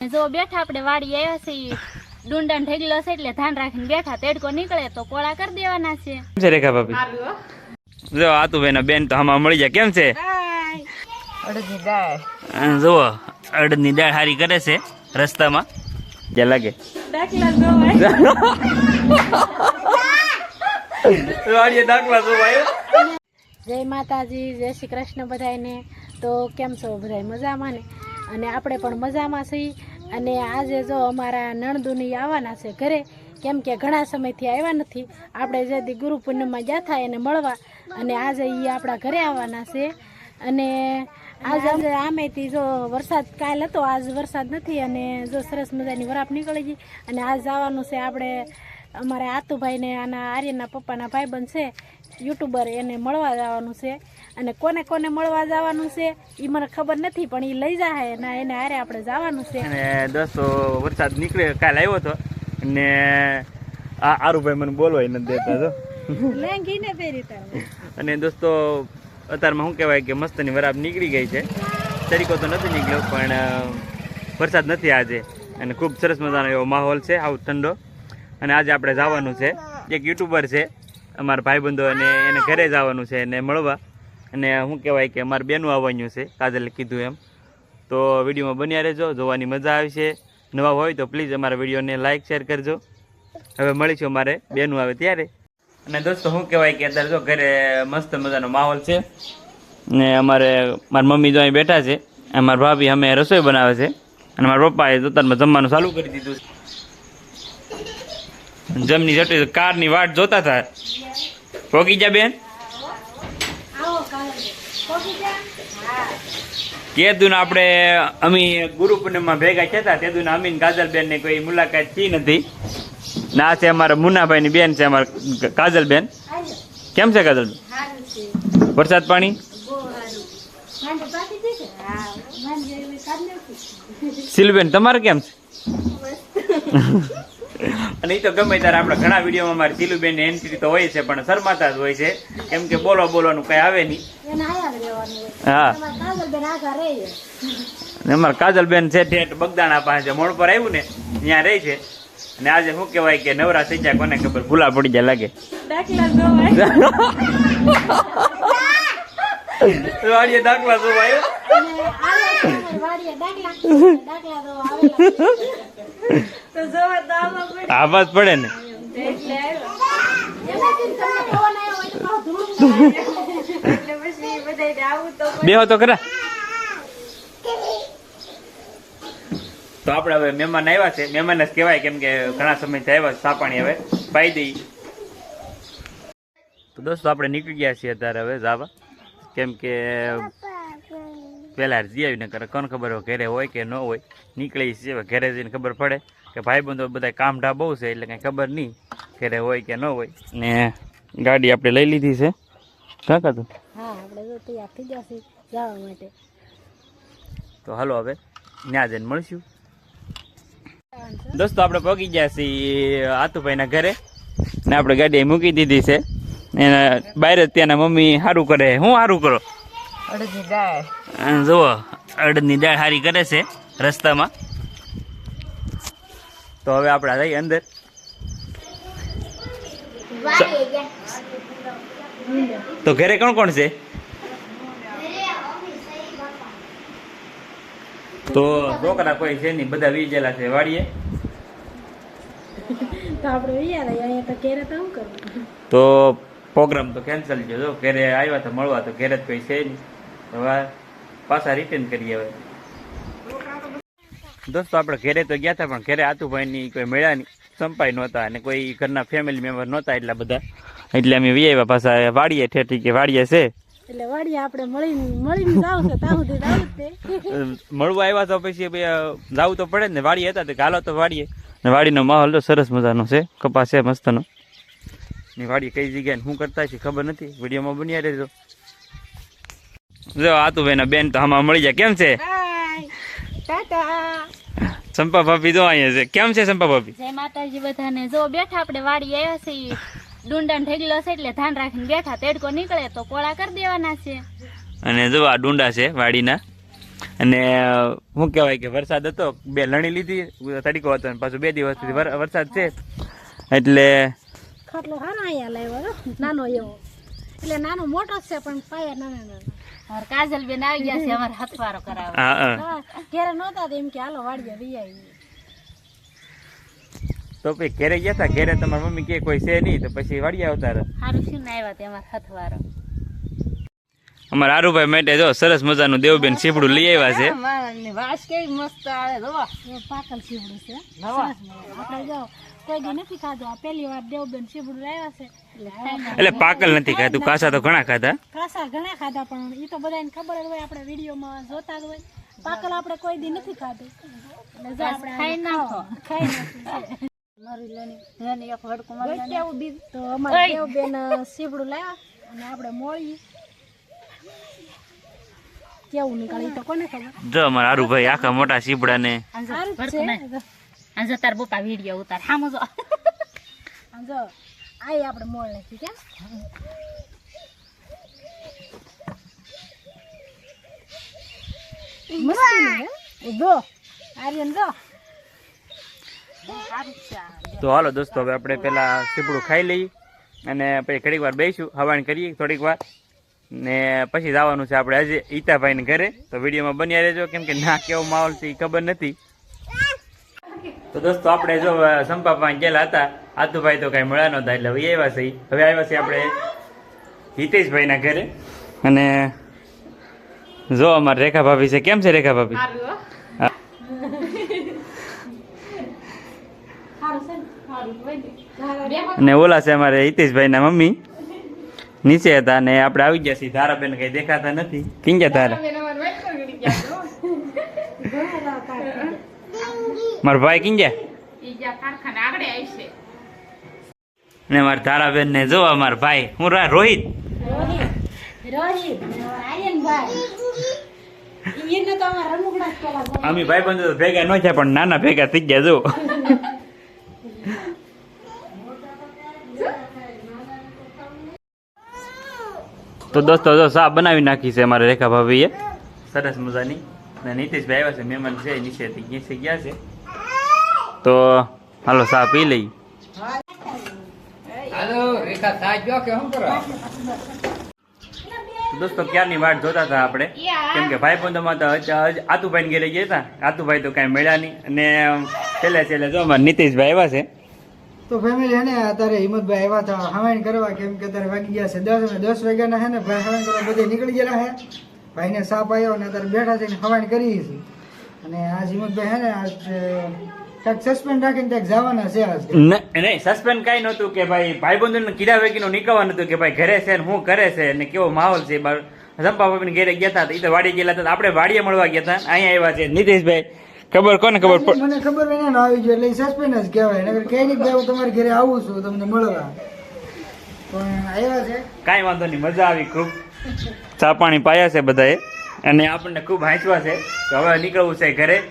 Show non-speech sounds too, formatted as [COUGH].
જો બેઠા આપણે વાડી આવ્યા છીએ ડુંડા ઢેગલો છે એટલે ધ્યાન રાખીને બેઠા તેડકો નીકળે તો કોળા કરી દેવાના છે. કેમ છે રેખા ભાભી? જો આતુભાઈ ના બેન તો આમાં મળી જાય કેમ છે? જુઓ અડદની દાળ હારી કરે છે રસ્તામાં. જે લાગે. વાડીએ દાખલા જોવાય જય માતાજી જય શ્રી કૃષ્ણ બધાને તો કેમ છો બધા મજામાં ને? અને આપણે પણ મજામાં છીએ. અને આજે જો અમારા નણદુની આવવાના છે ઘરે, કેમ કે ઘણા સમયથી આવ્યા નથી. આપણે જેથી ગુરુ પૂનમમાં ગયા થાય એને મળવા અને આજે એ આપણા ઘરે આવવાના છે. અને આજે આમેથી જો વરસાદ કાલ હતો, આજ વરસાદ નથી અને જો સરસ મજાની વરાપ નીકળી ગઈ. અને આજ જવાનું છે આપણે, અમારા આતુભાઈને, આના આર્યના પપ્પાના ભાઈબંધ છે. યુટ્યુબર એને મળવા જવાનું છે અને કોને કોને મળવા જવાનું છે એ મને ખબર નથી પણ એ લઈ જાય ને એને હારે આપણે જવાનું છે. અને દોસ્તો વરસાદ નીકળે કાલ આવ્યો હતો અને આ આરુભાઈ મને બોલવાય નથી દેતા જો. લેંગીને પહેરી અને દોસ્તો અત્યારમાં શું કહેવાય કે મસ્તની વરાબ નીકળી ગઈ છે. તરીકો તો નથી નીકળ્યો પણ વરસાદ નથી આજે. અને ખૂબ સરસ મજાનો એવો માહોલ છે આવું ઠંડો. અને આજે આપણે જવાનું છે. એક યુટ્યુબર છે અમારા ભાઈબંધો અને એને ઘરે જવાનું છે એને મળવા. અને શું કહેવાય કે અમારે બેનું આવવાનું છે કાજલે કીધું એમ. તો વિડીયોમાં બન્યા રહેજો જોવાની મજા આવશે. નવા હોય તો પ્લીઝ અમારા વિડીયોને લાઇક શેર કરજો. હવે મળીશું અમારે બેનું આવે ત્યારે. અને દોસ્તો શું કહેવાય કે અત્યારે જો ઘરે મસ્ત મજાનો માહોલ છે. ને અમારે મારી મમ્મી જો અહીં બેઠા છે. અને મારા ભાભી અમે રસોઈ બનાવે છે. અને મારા પપ્પાએ દોતારમાં જમવાનું ચાલુ કરી દીધું છે. જમની જટી કારની વાટ જોતા હતા પોકી જા બેન. કેદુન આપણે અમી ગુરુ પૂનમમાં ભેગા થયા તે દુન અમીન કાજલબેન ને કોઈ મુલાકાત થઈ નથી. ના છે અમારા મુન્નાભાઈ ની બેન છે અમારા કાજલબેન. કેમ છે કાજલબેન? વરસાદ પાણી? સિલબેન તમારે કેમ છે? અને એ તો ગમે ત્યારે આપણે ઘણા વિડીયોમાં મારી સિલુબેનની એન્ટ્રી તો હોય છે પણ શરમાતા જ હોય છે. કેમ કે બોલો બોલવાનું કઈ આવે નહીં. હા. અમારે કાજલબેન છે. ઠેઠ બગદાણા પાસે મોડ પર આવ્યું ને ત્યાં રહે છે. અને આજે શું કહેવાય કે નવરા થઈ જાય કોને ખબર? ભૂલા પડી જાય લાગે. [LAUGHS] વાડીએ દાખલા જોવાય વાડીએ દાખલા દાખલા [LAUGHS] આવાજ પડે ને. બેહો તો ખરા. તો આપણે હવે મહેમાન આવ્યા છે. મહેમાન જ કહેવાય કેમ કે ઘણા સમયથી આવ્યા છે સાપાણી હવે. પાઈ દઈ તો દોસ્તો આપણે નીકળી ગયા છીએ અત્યારે હવે જાવા. કેમ કે પહેલા જઈ આવીને કરે. કોણ ખબર હોય ઘરે હોય કે ન હોય. નીકળી છીએ ઘરે જઈને ખબર પડે. કે ભાઈબંધો બધા કામઢા બહુ છે એટલે કંઈ ખબર નહીં ઘરે હોય કે ન હોય. ને ગાડી આપણે લઈ લીધી છે. કાં કાતું હા આપણે જો તૈયાર થઈ જશે જવા માટે. તો હાલો હવે ત્યાં જઈને મળશું. દોસ્તો આપણે પહોંચી ગયા છીએ આતુભાઈના ઘરે. ને આપણે ગાડી મૂકી દીધી છે. એને બહાર જ ત્યાંના મમ્મી સારું કરે. હું સારું કરો? જુઓ અડદની દાળ સારી કરે છે રસ્તામાં. તો હવે આપણે જઈએ અંદર. તો ઘરે કોણ કોણ છે? તો છોકરા કોઈ છે નહીં બધા વીજેલા છે. વાડીએ? તો આપણે અહીંયા તો ઘેરે તો શું કરવું? તો પ્રોગ્રામ તો કેન્સલ જો ઘરે આવ્યા તો મળવા તો ઘેરે જ કોઈ છે નહીં. હવે પાછા રિટર્ન કરીએ હવે. દોસ્તો આપણે ઘેરે તો ગયા હતા પણ ઘરે આતુભાઈની કોઈ મળ્યા નહીં. સંપાઈ નહોતા અને કોઈ ઘરના ફેમિલી મેમ્બર નહોતા એટલા બધા. એટલે અમે વી આવ્યા પાછા વાડીએ ઠેઠી કે વાડીએ છે. એટલે વાડીએ આપણે મળીને મળીને જાવ છે ત્યાં સુધી જાવ જ મળવા આવ્યા તો પછી જાવું તો પડે ને વાડીએ હતા તો કે તો વાડીએ. ને વાડીનો માહોલ તો સરસ મજાનો છે કપાસ છે મસ્તનો. ની વાડી કઈ જગ્યાએ શું કરતા છે ખબર નથી વિડીયોમાં બન્યા રહેજો. જો આતુભાઈ બેન તો આમાં મળી જાય. કેમ છે? સંપા ભાભી જો અહીંયા છે. કેમ છે સંપા ભાભી? જય માતાજી બધાને. જો બેઠા આપણે વાડી આવ્યા છીએ ડુંડા ઢેગલો છે એટલે ધ્યાન રાખીને બેઠા તેડકો નીકળે તો કોળા કરી દેવાના છે. અને જો આ ડુંડા છે વાડીના. અને શું કહેવાય કે વરસાદ હતો બે લણી લીધી તડીકો હતો અને પાછું બે દિવસ સુધી વરસાદ છે. એટલે ખાટલો હારો અહીંયા લાવ્યો નાનો એવો. એટલે નાનો મોટો છે પણ પાયા નાના નાના. અમારે કાજલ બેન આવી ગયા છે અમારે હથવારો કરાવવા. હા હા. હા ઘેરે નહોતા તો એમ કે હાલો વાડીએ વી આવી તો પછી ઘેરે ગયા હતા ઘેરે તમારી મમ્મી કે કોઈ છે નહીં તો પછી વાડી આવતા રહે. સારું શું ને આવ્યા તે અમારે હથવારો? અમારા આરુભાઈ માટે જો સરસ મજાનું દેવબેન સીપડું લઈ આવ્યા છે. વાસ કેવી મસ્ત આવે જો. પાકલ સીપડું છે. આપણે જો કોઈ દી નથી ખાધું. આ પહેલી વાર દેવબેન શીવડું લાવ્યા છે. એટલે પાકલ નથી ખાધું? કાસા તો ઘણા ખાધા. કાસા ઘણા ખાધા પણ એ તો બધાને ખબર જ હોય આપણે વિડીયોમાં જોતા જ હોય. પાકલ આપણે કોઈ દી નથી ખાધું. એટલે આપણે ખાઈ નાખો. ખાઈ નાખીએ. મારી લેની લેની એક વડકું મારી કેવું દીધું તો અમારે દેવબેન શીવડું લાવ્યા અને આપણે મોળી કેવું નીકળે તો કોને ખબર? જો અમારા આખા મોટા સીપડાને સારું જો તાર બપા વીડિયો ઉતાર. હામો [LAUGHS] જો આમ જો આઈ આપણે મોળ નાખી કે મસ્તી હે? જો આર્યન જો. તો હાલો દોસ્તો હવે આપણે પેલા સીપડું ખાઈ લઈએ અને પછી ઘડીક વાર બેસીશું હવાણ કરીએ થોડીક વાર. ને પછી જવાનું છે આપણે આજે ઈતાભાઈને ઘરે. તો વિડીયોમાં બન્યા રહેજો કેમ કે ના કેવો માહોલ છે એ ખબર નથી. તો દોસ્તો આપણે જો સંપાપા ગયેલા હતા. આતુભાઈ તો કાંઈ મળ્યા નહોતા એટલે હવે આવ્યા છે હવે આવ્યા છે આપણે હિતેશભાઈના ઘરે. અને જો અમારે રેખા ભાભી છે. કેમ છે રેખા ભાભી? હા. અને ઓલા છે અમારે હિતેશભાઈના મમ્મી. નીચે હતા અને આપણે આવી ગયા છીએ. ધારાબેન કઈ દેખાતા નથી. કેમ ગયા તારા મારા ભાઈ કિંજે ગયા? ને મારા ધારાબેન ને જોવા મારા ભાઈ. હું રા રોહિત. અમે ભાઈ બંધુ ભેગા ન થયા પણ નાના ભેગા થઈ ગયા જો. તો દોસ્તો જો સા બનાવી નાખી છે અમારે રેખા ભાભીએ. સરસ મજાની. ને નીતિશભાઈ આવ્યા છે મહેમાન છે નીચેથી નીચે ગયા છે. તો હાલો સા પી લઈ. હાલો રેખા થાય ગયો કે શું કરો? દોસ્તો ક્યારની વાટ જોતા હતા આપણે? કેમ કે ભાઈ બંધોમાં તો આતુભાઈ ઘેરે ગયા હતા. આતુભાઈ તો કાંઈ મળ્યા નહીં. અને છેલ્લે છેલ્લે જો અમારે નીતિશભાઈ આવ્યા છે. તો ફેમિલી હે ને અત્યારે હિંમતભાઈ આવ્યા હતા હવાઈન કરવા કેમ કે અત્યારે વાગી ગયા છે દસ અને દસ વાગ્યાના હે ને ભાઈ હવાઈન કરવા બધે નીકળી ગયેલા હે ભાઈને સાપ આવ્યો અને અત્યારે બેઠા છે હવાઈન કરી છે. અને આજ હિંમતભાઈ હે ને આજ સસ્પેન્ડ રાખીને ક્યાંક જવાના છે આજ નહીં સસ્પેન્ડ કાંઈ નહોતું કે ભાઈ ભાઈબંધોને કીડા વેગીનું નીકળવાનું હતું કે ભાઈ ઘરે છે ને શું કરે છે ને કેવો માહોલ છે. બાર સંપા ભાભીને ઘેરે ગયા હતા એ તો વાડી ગયેલા હતા આપણે વાડીએ મળવા ગયા હતા અહીંયા આવ્યા છે નીતિશભાઈ. ખબર કોને ખબર પડ? મને ખબર એને આવી ગયો એટલે સસ્પેન્ડ જ કહેવાય. નગર કઈ નહીં હું તમારી ઘરે આવું છું તમને મળવા. પણ આવ્યા છે. કાંઈ વાંધો નહીં મજા આવી ખૂબ. ચા પાણી પાયા છે બધાએ. અને આપણને ખૂબ હાંચવા છે. તો હવે નીકળવું છે ઘરે.